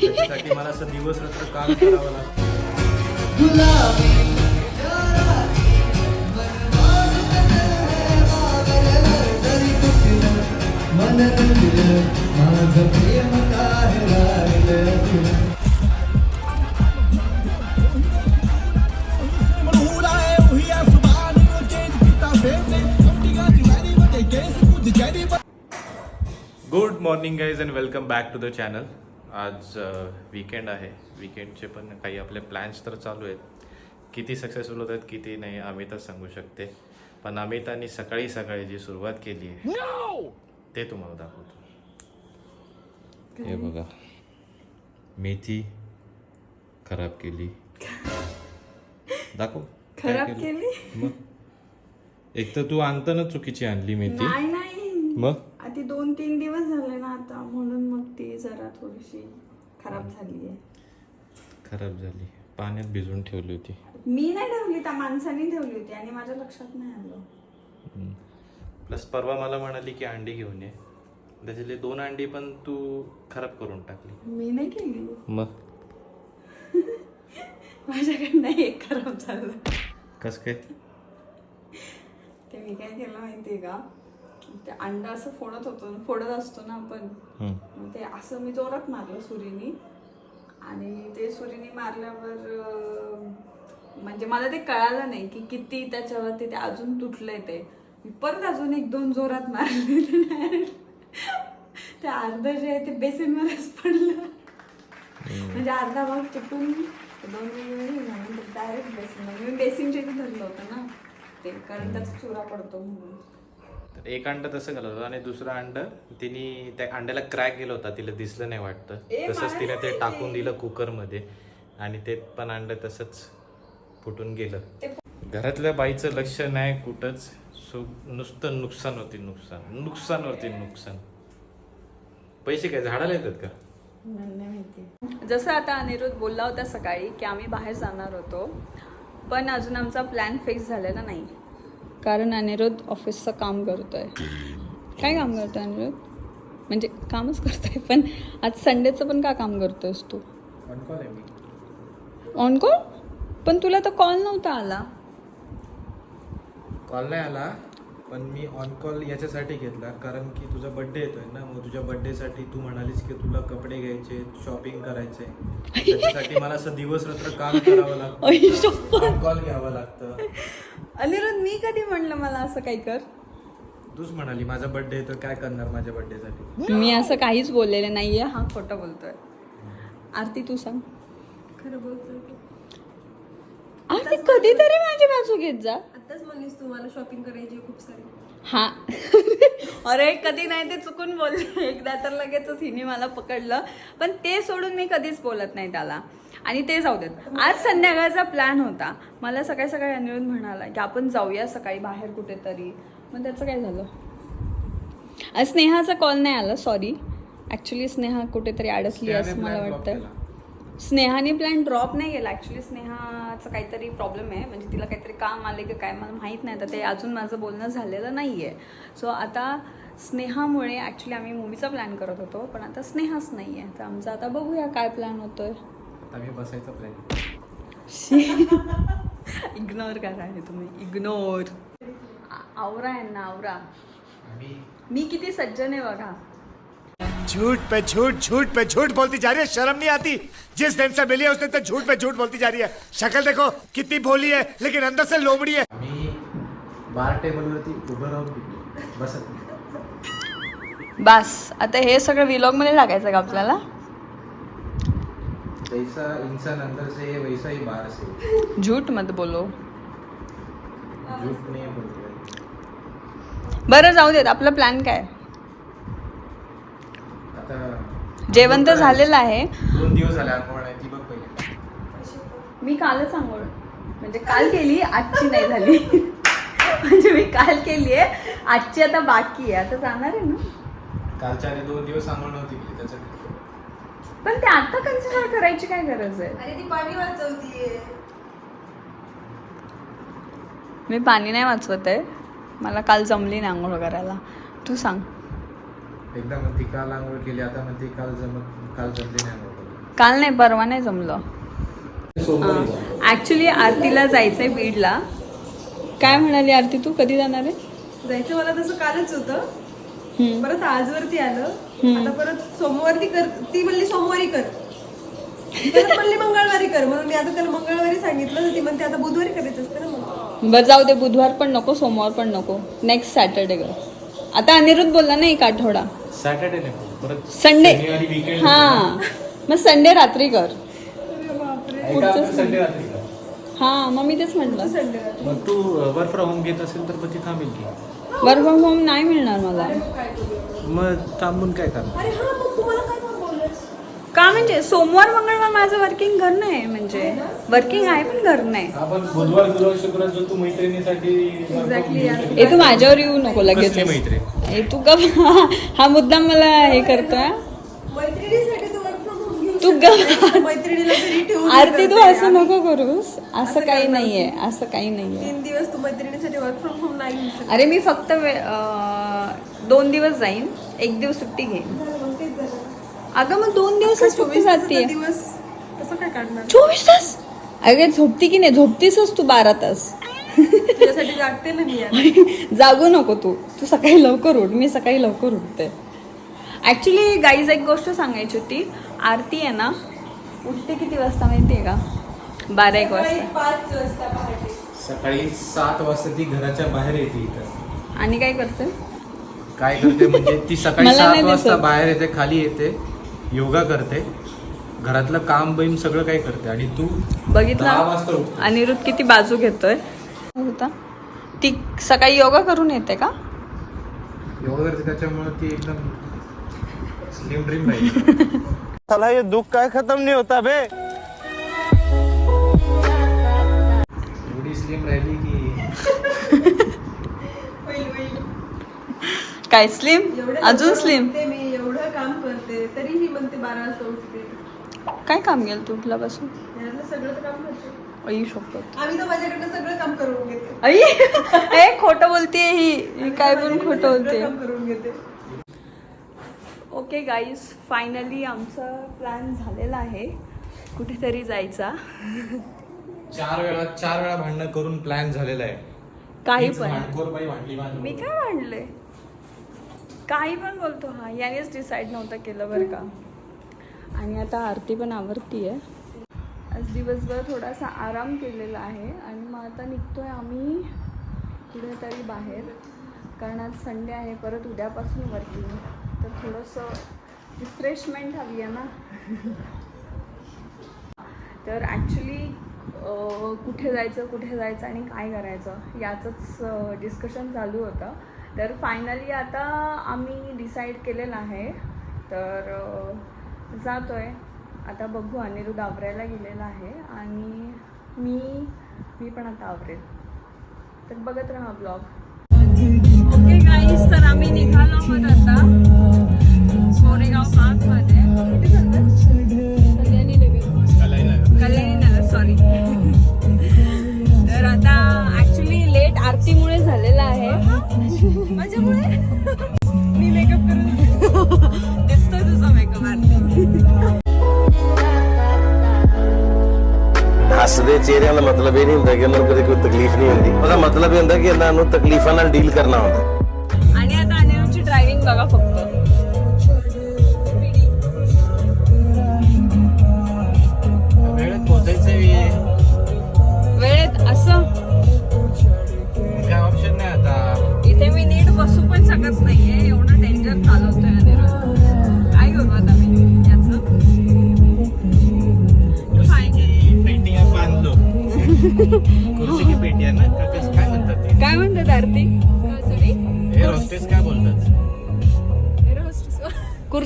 त्याच्यासाठी मला असं दिवस रात्र काम करावं लागतं. Good morning guys and welcome back to the channel आज वीकेंड आहे. वीकेंडचे पण काही आपले प्लॅन्स तर चालू आहेत. किती सक्सेसफुल होत आहेत किती नाही अमितच सांगू शकते. पण अमितानी सकाळी सकाळी जी सुरुवात केली आहे ते तुम्हाला दाखवतो. हे बघा. मेथी खराब केली. दाखव. खराब केलं? मग? एक तर तू आणताना चुकीची आणली मेथी. नाही नाही. मग? आधी दोन तीन दिवस झाले ना आता म्हणून मग ती जरा थोडीशी खराब झाली आहे. खराब झाली. पाण्यात भिजवून ठेवली होती. मी नाही ठेवली त्या माणसाने ठेवली होती आणि माझ्या लक्षात नाही आलं. प्लस परवा मला म्हणाली की अंडी घेऊन ये. त्याच्यातले दोन अंडी पण तू खराब करून टाकली. मी नाही केली. मग? माझ्याकडनं एक खराब झालं. कस काय? ते मी काय केलं माहितीये का? ते अंडा असं फोडत होतो फोडत असतो ना आपण. मग ते असं मी जोरात मारलं सुरीनी. आणि ते सुरीनी मारल्यावर म्हणजे मला ते कळालं नाही की किती त्याच्यावरती ते अजून तुटलंय ते. मी परत अजून एक दोन जोरात मारले. ते अर्ध जे आहे ते बेसिनमध्येच पडलं. म्हणजे अर्धा भाग तुटून दोन वेगवेगळे डायरेक्ट बेसिन मी बेसिनच्या इथे धरलं होतं ना. ते कारण त्याचा चुरा पडतो म्हणून. तर एक अंड तसं घालत होतं आणि दुसरं अंड तिने त्या अंड्याला क्रॅक गेला होता तिला दिसलं नाही वाटतं. तसंच तिने ते टाकून दिलं कुकरमध्ये आणि ते पण अंड तसंच फुटून गेलं. घरातल्या बाईचं लक्ष नाही कुठंच. सो नुसतं नुकसान होती नुकसान. नुकसानवरती नुकसान. पैसे काय झाडाला येतात का? जसं आता अनिरुद्ध बोलला होता सकाळी की आम्ही बाहेर जाणार होतो पण अजून आमचा प्लॅन फिक्स झालेला नाही. कारण अनिरुद्ध ऑफिसचं काम करतोय. काय काम करतोय अनिरुद्ध? म्हणजे कामच करतोय पण आज संडेचं पण का काम करतोयस तू? ऑन कॉल आहे मी. ऑन कॉल पण तुला तर कॉल नव्हता आला. कॉल नाही आला. पण मी ऑन कॉल याच्यासाठी घेतला कारण की तुझा बर्थडे येतोय ना मग तुझ्या बर्थडेसाठी तू म्हणालीस की तुला कपडे घ्यायचे शॉपिंग करायचे. त्याच्यासाठी मला असं दिवस रात्र काम करावं लागतं. ऑन कॉल घ्यावं लागतं. अनिरुद्ध मी कधी म्हणलं मला असं काही कर? तूच म्हणाली माझा बर्थडे येतोय काय करणार माझ्या बर्थडेसाठी मी असं काहीच बोललेले नाहीये हा खोटं बोलतोय. आरती तू सांग. खरं बोलतोय आरती कधीतरी माझी बाजू घेत जा. तुम्हाला शॉपिंग करायची खूप सारी. हा. अरे कधी नाही ते चुकून बोलले. एकदा तर लगेचच हिने मला पकडलं. पण ते सोडून मी कधीच बोलत नाही त्याला. आणि ते जाऊ देत. आज संध्याकाळचा प्लॅन होता. मला सकाळी सकाळी अनिरुद्ध म्हणाला की आपण जाऊया सकाळी बाहेर कुठेतरी. मग त्याचं काय झालं? आज स्नेहाचा कॉल नाही आला. सॉरी ॲक्च्युली स्नेहा कुठेतरी अडकली असं मला वाटतं. स्नेहाने प्लॅन ड्रॉप नाही केला. ॲक्च्युली स्नेहाचं काहीतरी प्रॉब्लेम आहे. म्हणजे तिला काहीतरी काम आले की काय मला माहीत नाही. तर ते अजून माझं बोलणं झालेलं नाही आहे सो आता स्नेहामुळे ॲक्च्युली आम्ही मूवीचा प्लॅन करत होतो. पण आता स्नेहाच नाही आहे तर आमचा आता बघूया काय प्लॅन होतोय. आम्ही बसायचा प्लॅन इग्नोर करा हे तुम्ही. इग्नोर आवरा आहे ना आवरा मी किती सज्जन आहे बघा. झूठ पे झूठ झूठ पे झूठ बोलती जा रही है शर्म नहीं आती। जिस दिन से मिली है उसने तो झूठ पे झूठ बोलती जा रही है। शक्ल देखो कितनी भोली है लेकिन अंदर से लोमड़ी है। आम्ही बार टेबलवरती उभं राहून पितो बसत नाही बस आता हे सगळं विलॉगमध्ये टाकायचं का आपल्याला? जैसा इंसान अंदर से है वैसा ही बाहर से है. झूठ मत बोलो. झूठ नाही बोलतोय बरं जाऊ देत आपला प्लॅन काय? आता जेवण तर झालेलं आहे. दोन दिवस झाले आंघोळ नाही ती बघ पहिले. मी कालच आंघोळ म्हणजे काल केली आजची नाही झाली. म्हणजे मी काल केली आहे आजची आता बाकी आहे. आता जाणार आहे ना? कालच्या आधी दोन दिवस आंघोळ नव्हती केली त्याचं पण ते आता कन्सिडर करायची काय गरज आहे? अरे ती पाणी वाचवतीये. मी पाणी नाही वाचवत आहे. मला काल जमली नाही आंघोळ करायला. तू सांग. एकदा म्हणते काल आंघोळ केली आता म्हणते काल जमत काल जमली नाही आंघोळ. काल नाही परवा नाही जमलं. ऍक्च्युली आरतीला जायचंय बीडला. काय म्हणाली आरती तू कधी जाणार आहे? जायचं मला तसं कालच होतं. हम्म. परत आजवरती आलं. आता परत सोमवारी कर ती म्हणली सोमवारी कर. परत म्हणली मंगळवारी कर. म्हणून मी आता त्याला मंगळवारी सांगितलं तर ती म्हणते आता बुधवारी करायचं असतं ना मग. बरं जाऊ दे बुधवार पण नको सोमवार पण नको. नेक्स्ट सॅटर्डे कर. आता अनिरुद्ध बोलला ना एक आठवडा. सॅटर्डे नाही परत संडे शनिवारी weekend हा. मग संडे रात्री कर. ऐका आपण संडे रात्री का? हा मग मी तेच म्हटलं संडे मग तू वर्क फ्रॉम होम घेत असेल तर मग ती थांबेल की. वर्क फ्रॉम होम नाही मिळणार मला. मग थांबून काय करणार? अरे हा मग तुम्हाला काय थांबवलंय का म्हणजे सोमवार मंगळवार माझं वर्किंग घर नाही म्हणजे. वर्किंग आहे पण घर नाही. आपण बुधवार गुरुवार शुक्रवार जो तू मैत्रिणीसाठी. ए तू माझ्यावर येऊ नको लगेच. कसली मैत्रीण? ए तू का हा मुद्दाम मला हे करतोय. मैत्रिणीसाठी तू वर्क फ्रॉम होम घेऊ तू शकते. ग- मैत्रिणीला घरी ठेवून आरती तू करते. असं नको करूस. असं काही नाहीये असं काही नाहीये. तीन दिवस तू मैत्रिणीसाठी वर्क फ्रॉम होम नाही घेऊ शकत. अरे मी फक्त वे- अं, दोन दिवस जाईन. एक दिवस सुट्टी घेईन. अगं मग दोन दिवस अख्खा सुट्टी 24 तासाचा जाते दिवस कसं काय काढणार? चोवीस तास? अगे झोपती की नाही? झोपतीसच तू बारा तास. तुझ्यासाठी जागते ना मी. जागू नको तू. तू सकाळी लवकर उठ. मी सकाळी लवकर उठते. ऍक्च्युली गाईज एक गोष्ट सांगायची होती. आरती आहे ना? उठते किती वाजता माहिती आहे का? बारा एक वाजता. पाच वाजता पहाटे. सकाळी सात वाजता ती घराच्या बाहेर येते इथं. आणि काय करते? काय करते म्हणजे ती सकाळी सात वाजता. बाहेर येते खाली येते. योगा करते. घरातलं काम बिम सगळं काय करते. आणि तू बघितलं? अनिरुद्ध किती बाजू घेतोय? होता. ती सकाळी योगा करून येते का? योगा करते त्याच्यामुळे ती एकदम स्लिम ड्रीम साला ये दुख का खत्म नहीं होता बे. एवढी स्लिम राहिली की काय स्लिम अजून स्लिम उठते मी एवढं काम करते तरीही म्हणते बारा वाजता उठते. काय काम गेलं तू उठल्यापासून? यातलं सगळं तर काम करते आई शपथ आम्ही तर माझ्याकडनं सगळं काम करून घेते. आई? ए खोटं बोलतेय ही. ही काय पण खोटं बोलते काम करून घेते. ओके गाईज फायनली आमचा प्लॅन झालेला आहे. कुठेतरी जायचा. चार वेळा चार वेळा भांडणं करून प्लॅन झालेला आहे. काही पण. भांडली मी काय म्हणले काही पण बोलतो हा. यानेच डिसाईड नव्हतं केलं बरं का. आणि आता आरती पण आवडती आहे आज दिवसभर थोडासा आराम केलेला आहे आणि मग आता निघतो आहे आम्ही कुठेतरी बाहेर. कारण आज संडे आहे परत उद्यापासून वर्किंग तर थोडंसं रिफ्रेशमेंट हवी आहे ना. तर ॲक्च्युली कुठे जायचं कुठे जायचं आणि काय करायचं याचंच डिस्कशन चालू होतं. तर फायनली आता आम्ही डिसाईड केलेलं आहे. तर जातो आहे आता बघू अनिरुद्ध आवरायला गेलेला आहे आणि मी मी पण आता आवरेल. तर बघत राहा ब्लॉग. ओके गाईस तर आम्ही निघालो आहोत आता. ਮਤਲਬ ਇਹ ਹੁੰਦਾ ਕਿ ਇਹਨਾਂ ਨੂੰ ਤਕਲੀਫਾਂ ਨਾਲ ਡੀਲ ਕਰਨਾ ਹੁੰਦਾ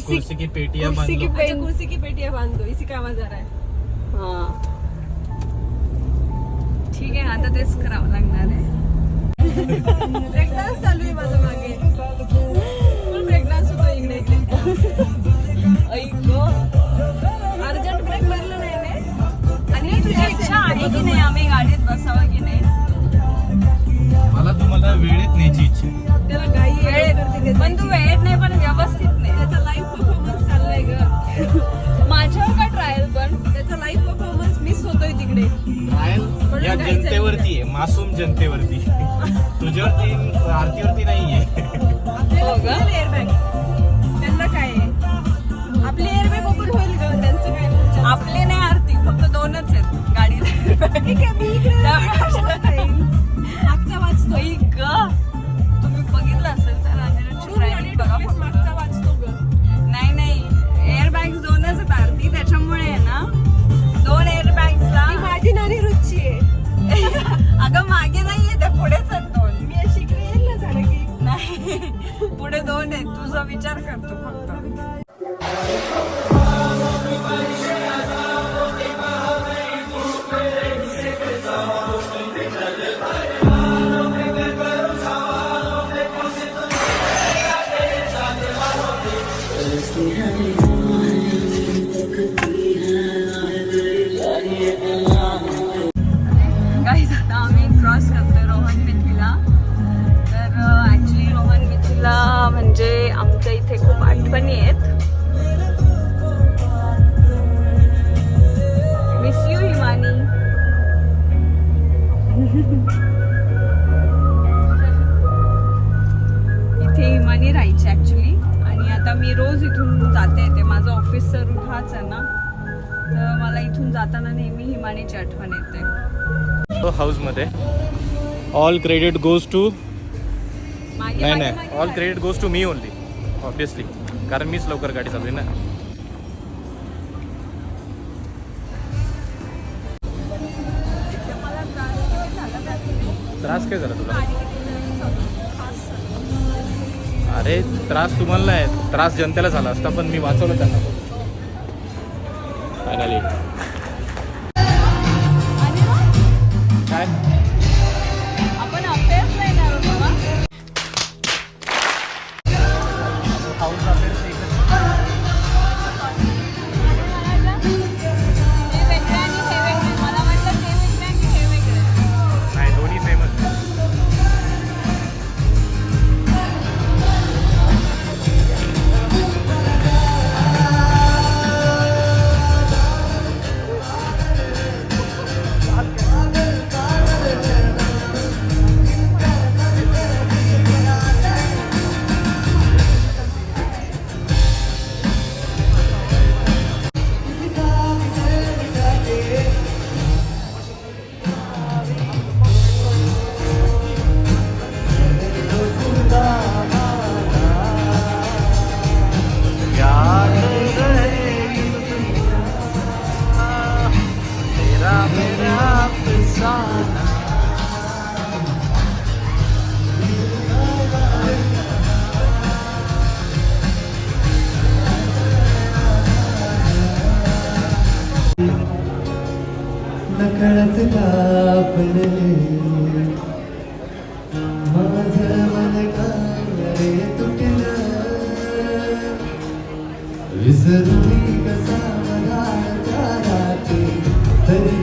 कुर्सी कुर्सी की पेटिया कुर्सी की पेन कुर्सी की पेटिया बांधतो इसी का आवाज आ रहा है। हा। ठीक आहे आता तेच करावं लागणार आहे ब्रेक डान्स चालू आहे माझा मागे। फुल ब्रेक डान्स होतो इकडे ऐक? अर्जंट ब्रेक मारला नाही आणि तुझी इच्छा आहे की नाही आम्ही गाडीत बसावं की नाही? मला तुम्हाला वेळेत न्यायची इच्छा. आहे. त्याला घाई आहे, वेळेत करते ते. पण त्याचा लाईव्ह परफॉर्मन्स चाललाय ग. माझ्यावर का ट्रायल पण? त्याचा लाईव्ह परफॉर्मन्स मिस होतोय तिकडे. ट्रायल या जनतेवरती आहे मासूम जनतेवरती. तुझ्यावरती आरतीवरती नाहीये. आपल्याला हो एअरबॅग त्यांना काय आहे? आपले एअरबॅग ओपन होईल ग त्यांचं काय आपले नाही आरती फक्त दोनच आहेत गाडी ठीक आहे मी इकडे वाचतोय ग तुम्ही बघितलं असेल तर हो, बघा एकच आहेत आरती त्याच्यामुळे ना दोन एअर बॅग्सला माझी नाणी रुची आहे. अगं मागे नाहीये त्या पुढे आहेत दोन. मी अशी ना झालं की नाही. पुढे दोन आहेत तुझा विचार करतो फक्त. आठवणी आहेत. मिस यू हिमानी इथे हिमानी राहायची ॲक्च्युली आणि आता मी रोज इथून जाते ते माझं ऑफिसचा रूट हाच आहे ना. तर मला इथून जाताना नेहमी हिमानीची आठवण येते. हाऊसमध्ये ऑल क्रेडिट गोज टू नाही नाही. All. Credit goes to me only obviously कारण मीच लवकर गाडी चालली ना. त्रास काय झाला तुला? अरे त्रास तुम्हाला नाही त्रास जनतेला झाला असता पण मी वाचवलं त्यांना. फायनली विसरून कसा मला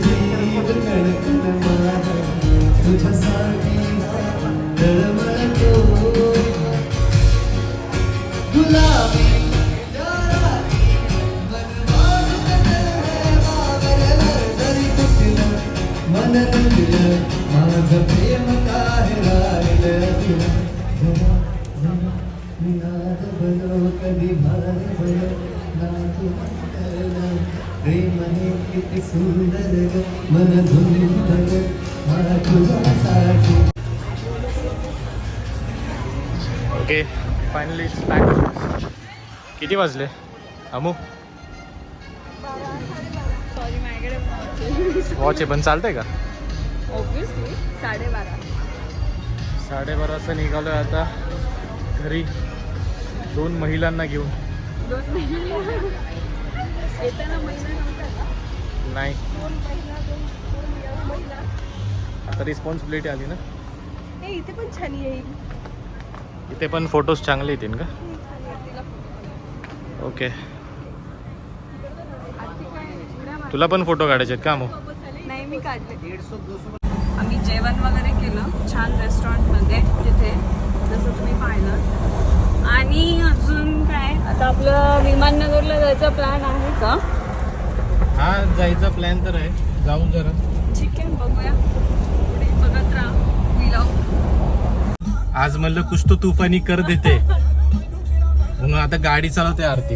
जीव कणकण माझा तुझ्यासाठी तळमळतो गुलाबी मन माझं प्रेम काय राहिलं तुला जरा जरा निनाद बनो कधी भार बनो नातू करलं प्रेम हे किती सुंदर ग मन धुंदल तुझ्यासाठी ओके फायनली पॅक किती वाजले? अमू? वॉच आहे पण चालतंय का? ऑब्विसली साडेबारा. साडेबारा वाजता निघालो आहे आता घरी. दोन महिलांना घेऊन. दोन महिने. येताना महिना नव्हता का? नाही. आता रिस्पॉन्सिबिलिटी आली ना? ए इथे पण छान येईल. इथे पण फोटोज चांगले येतील का? ओके तुला पण फोटो काढायचे आहेत का मग नाही मी काढले. आम्ही जेवण वगैरे केलं छान रेस्टॉरंटमध्ये तिथे जसं तुम्ही पाहिलं. आणि अजून काय? आता आपलं विमाननगरला जायचा प्लॅन आहे का? हा जायचा प्लॅन तर आहे. जाऊ जरा. ठीक आहे बघूया. पुढे बघत राहा. आज म्हणलं कुछ तो तुफानी कर देते. म्हणून आता गाडी चालवते Aarti.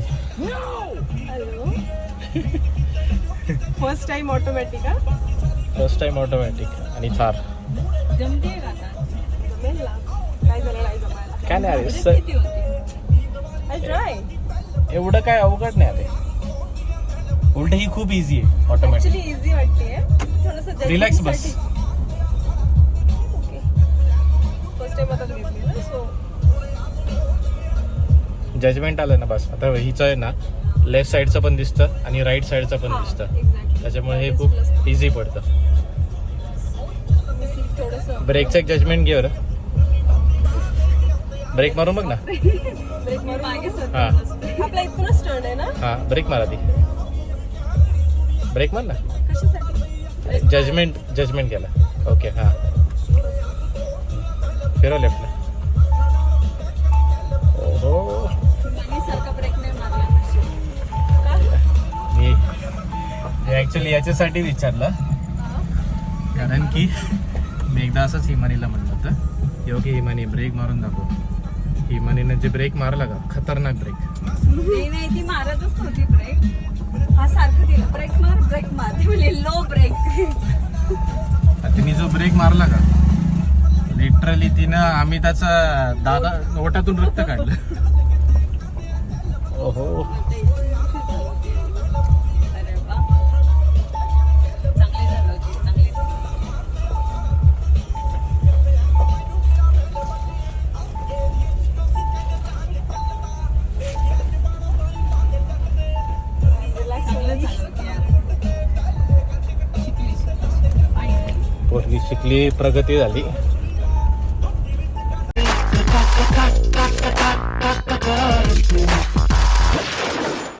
First time automatic first time automatic आणि थार. जमते ना. काय झालं काय नाही अरे बजेट स- किती होती आय ट्राय एवढं काय अवघड नाही अरे. उलट ही खूप इझी आहे ऑटोमॅटिक ऍक्च्युली इझी वाटते. थोडस रिलॅक्स बस. फर्स्ट टाइम आता घेतली ना सो जजमेंट आलं ना बस. आता हिचं आहे ना लेफ्ट साईडचं पण दिसतं आणि राईट साईडचं पण दिसतं. त्याच्यामुळे हे खूप इझी पडतं. ब्रेकचं एक जजमेंट घे बरं. ब्रेक मारून बघ ना. हां. आपला इथूनच टर्न आहे ना? हां ब्रेक मारा ती. ब्रेक मार ना. जजमेंट जजमेंट केला ओके हां. फिरव लेफ्टला ओहो. मी मी ॲक्च्युली याच्यासाठी विचारलं. कारण की मी एकदा असंच हिमानीला म्हणलं होतं योगी हिमानी ब्रेक मारून दाखव. हिमानीनं जे ब्रेक मारला का? खतरनाक ब्रेक नाही नाही ती मारतच नव्हती ब्रेक हा सारखं तिला ब्रेक मार ब्रेक मार. ती म्हणली लो ब्रेक आता तिने जो ब्रेक मारला का? लिटरली तिनं आम्ही त्याचा दादा ओटातून रक्त काढलं. ही प्रगती झाली.